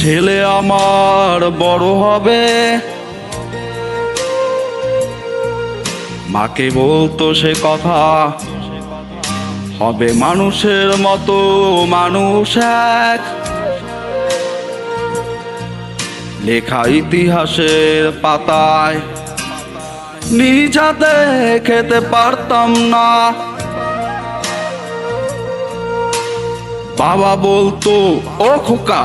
ছেলে আমার বড় হবে। মাকে বলতো সে কথা, হবে মানুষের মতো মানুষ এক। লেখা ইতিহাসের পাতায়, নিজ হাতে খেতে পারতাম না। বাবা বলতো, ও খোকা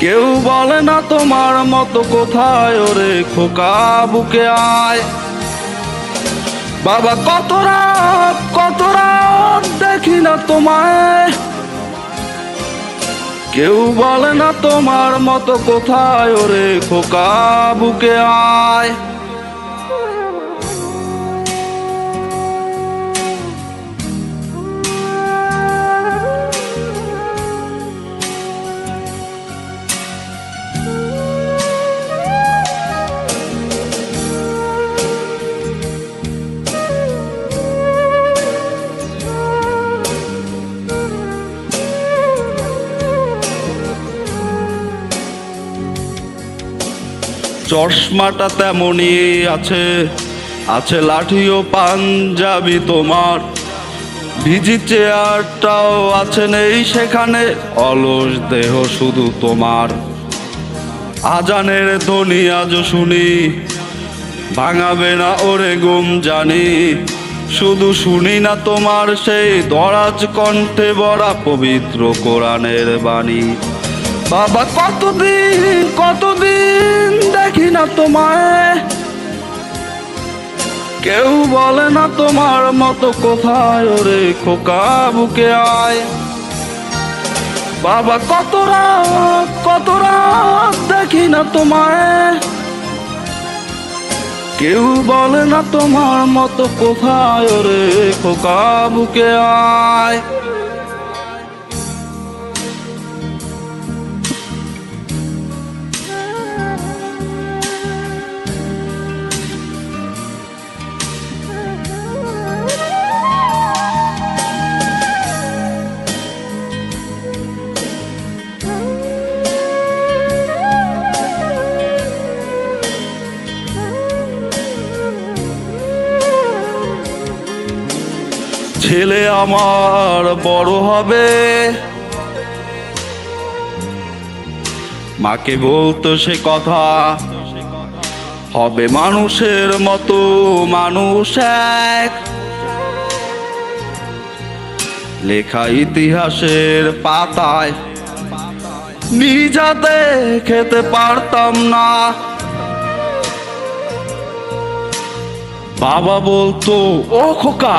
কেউ বলে না তোমার মতো কোথায় ওরে খোকা বুকে আয়। বাবা, কত রাত কত রাত দেখি না তোমায়। কেউ বলে না তোমার মতো কোথায় ওরে খোকা বুকে আয়। চশমাটা তেমনই আছে আছে লাঠি ও পাঞ্জাবি তোমার। ভিজি চেয়ারটাও আছে নেই সেখানে, অলস দেহ শুধু তোমার। আজানের ধ্বনি আজ শুনি, ভাঙাবে না ওরে গুম জানি। শুধু শুনি না তোমার সেই দরাজ কণ্ঠে বড়া পবিত্র কোরআনের বাণী। বাবা, কতদিন কতদিন দেখি না তোমায়। কেউ বলে না তোমার মতো কোথায় ওরে খোকা বুকে আয়। বাবা, কত রাত কত রাত দেখি না তোমায়। কেউ বলে না তোমার মতো কোথায় ওরে খোকা বুকে আয়। ছেলে আমার বড় হবে। মাকে বলতো সে কথা, হবে মানুষের মতো মানুষ এক। লেখা ইতিহাসের পাতায় নিজ হাতে খেতে পারতাম না। বাবা বলতো, ও খোকা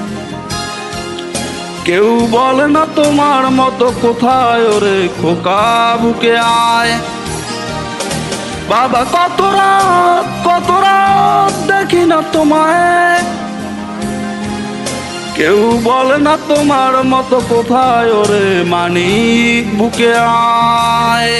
কেউ বলে না তোমার মতো কোথায় ওরে খোকা বুকে আয়। বাবা, কত রাত কত রাত দেখি না তোমায়। কেউ বলে না তোমার মতো কোথায় ওরে মানিক বুকে আয়।